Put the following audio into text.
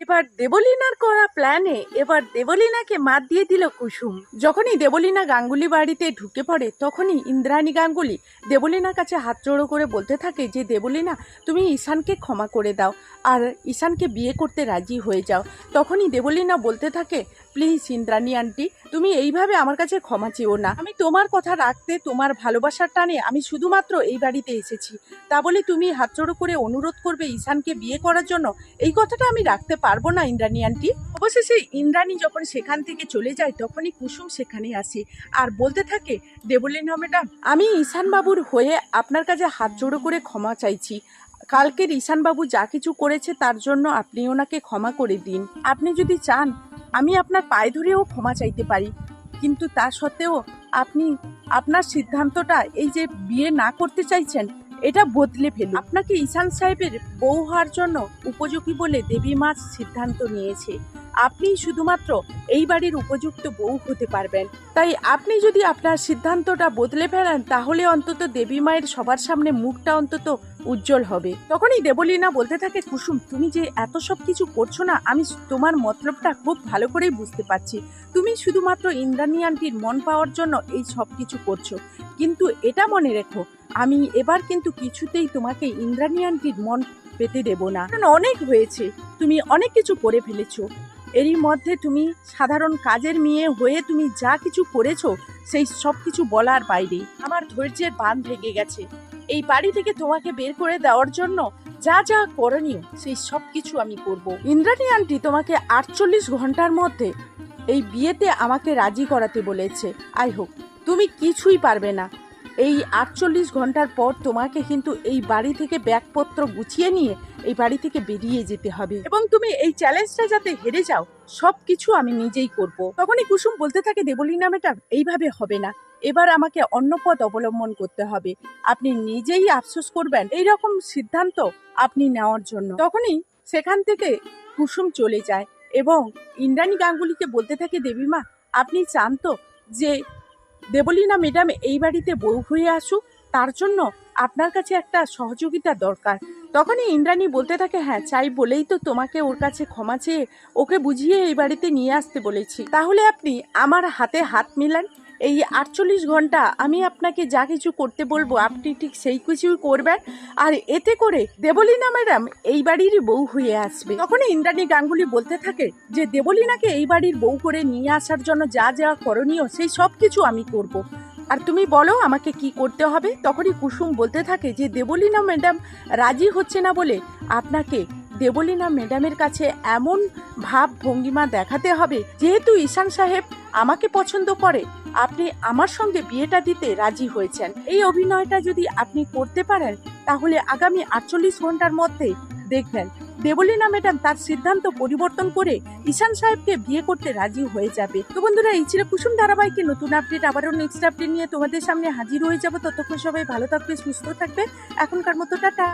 এবার দেবলিনার করা প্ল্যানে এবার দেবলীনাকে মাত দিয়ে দিল কুসুম। যখনই দেবলীনা গাঙ্গুলি বাড়িতে ঢুকে পড়ে, তখনই ইন্দ্রাণী গাঙ্গুলি দেবলীনার কাছে হাত জোড়ো করে বলতে থাকে যে, দেবলীনা, তুমি ঈশানকে ক্ষমা করে দাও, আর ঈশানকে বিয়ে করতে রাজি হয়ে যাও। তখনই দেবলীনা বলতে থাকে প্লিজ ইন্দ্রাণী আন্টি, তুমি এইভাবে আমার কাছে ক্ষমা চেও না। আমি তোমার কথা রাখতে, তোমার ভালোবাসার টানে আমি শুধুমাত্র এই বাড়িতে এসেছি। তা বলে তুমি হাত জোড়ো করে অনুরোধ করবে ঈশানকে বিয়ে করার জন্য? এই কথাটা আমি রাখতে পারব না ইন্দ্রাণী আন্টি। অবশেষে ইন্দ্রাণী যখন সেখান থেকে চলে যায়, তখনই কুসুম সেখানে আসে আর বলতে থাকে, দেবলীনা ম্যাডাম, আমি ঈশান বাবুর হয়ে আপনার কাছে হাত জোড়ো করে ক্ষমা চাইছি। কালকের ঈশানবাবু যা কিছু করেছে তার জন্য আপনি ওনাকে ক্ষমা করে দিন। আপনি যদি চান আমি আপনার পায়ে ধরেও ক্ষমা চাইতে পারি। কিন্তু তা সত্ত্বেও আপনি, আপনার সিদ্ধান্তটা এই যে বিয়ে না করতে চাইছেন, এটা বদলে ফেল আপনাকে ঈশান সাহেবের বউ হওয়ার জন্য উপযোগী বলে দেবী মাছ সিদ্ধান্ত নিয়েছে। আপনি শুধুমাত্র এই বাড়ির উপযুক্ত বউ হতে পারবেন। তাই আপনি যদি আপনার সিদ্ধান্তটা বদলে ফেলেন, তাহলে অন্তত দেবী মায়ের সবার সামনে মুখটা অন্তত উজ্জ্বল হবে। তখনই দেবলীনা বলতে থাকে, কুসুম, তুমি যে এত সব কিছু করছ না, আমি তোমার মতলবটা খুব ভালো করেই বুঝতে পারছি। তুমি শুধুমাত্র ইন্দ্রাণী আন্টির মন পাওয়ার জন্য এই সব কিছু করছ। কিন্তু এটা মনে রেখো, আমি এবার কিন্তু কিছুতেই তোমাকে ইন্দ্রাণী আন্টির মন পেতে দেব না। কারণ অনেক হয়েছে, তুমি অনেক কিছু করে ফেলেছো। এরই মধ্যে তুমি সাধারণ কাজের মেয়ে হয়ে তুমি যা কিছু করেছ, সেই সব কিছু বলার বাইরে। আমার ধৈর্যের বাঁধ ভেঙে গেছে। এই বাড়ি থেকে তোমাকে বের করে দেওয়ার জন্য যা যা করণীয়, সেই সব কিছু আমি করব। ইন্দ্রাণী আন্টি তোমাকে আটচল্লিশ ঘণ্টার মধ্যে এই বিয়েতে আমাকে রাজি করাতে বলেছে। আই হোক, তুমি কিছুই পারবে না। এই আটচল্লিশ ঘণ্টার পর তোমাকে কিন্তু এই বাড়ি থেকে ব্যাগপত্র গুছিয়ে নিয়ে এই বাড়ি থেকে বেরিয়ে যেতে হবে। এবং তুমি এই চ্যালেঞ্জটা যাতে হেরে যাও সব কিছু আমি নিজেই করব। তখনই কুসুম বলতে থাকে দেবলীনা ম্যাডাম, এইভাবে হবে না। এবার আমাকে অন্য পথ অবলম্বন করতে হবে। আপনি নিজেই আফসোস করবেন এই রকম সিদ্ধান্ত আপনি নেওয়ার জন্য। তখনই সেখান থেকে কুসুম চলে যায় এবং ইন্দ্রাণী গাঙ্গুলিকে বলতে থাকে, দেবীমা, আপনি চান তো যে দেবলীনা ম্যাডাম এই বাড়িতে বউ হয়ে আসুক, তার জন্য আপনার কাছে একটা সহযোগিতা দরকার। তখনই ইন্দ্রাণী বলতে থাকে হ্যাঁ চাই বলেই তো তোমাকে ওর কাছে ক্ষমা চেয়ে ওকে বুঝিয়ে এই বাড়িতে নিয়ে আসতে বলেছি। তাহলে আপনি আমার হাতে হাত মিলান এই আটচল্লিশ ঘণ্টা আমি আপনাকে যা কিছু করতে বলব, আপনি ঠিক সেই কিছুই করবেন। আর এতে করে দেবলীনা ম্যাডাম এই বাড়িরই বউ হয়ে আসবে। তখন ইন্দ্রাণী গাঙ্গুলি বলতে থাকে যে, দেবলীনাকে এই বাড়ির বউ করে নিয়ে আসার জন্য যা যা করণীয় সেই সব কিছু আমি করব। আর তুমি বলো আমাকে কি করতে হবে? তখনই কুসুম বলতে থাকে যে, দেবলীনা ম্যাডাম রাজি হচ্ছে না বলে আপনাকে দেবলীনা ম্যাডামের কাছে এমন ভাব ভঙ্গিমা দেখাতে হবে, যেহেতু ঈশান সাহেব আমাকে পছন্দ করে। আপনি আমার সঙ্গে বিয়েটা দিতে রাজি হয়েছেন। এই অভিনয়টা যদি আপনি করতে পারেন, তাহলে আগামী আটচল্লিশ ঘণ্টার মধ্যে দেখবেন, দেবলীনা ম্যাডাম তার সিদ্ধান্ত পরিবর্তন করে ঈশান সাহেবকে বিয়ে করতে রাজি হয়ে যাবে। তো বন্ধুরা, এই ছিল কুসুম ধারাবাহিকে নতুন আপডেট আবারও নেক্সট আপডেট নিয়ে তোমাদের সামনে হাজির হয়ে যাব। ততক্ষণ সবাই ভালো থাকবে, সুস্থ থাকবে। এখনকার মতো টাটা।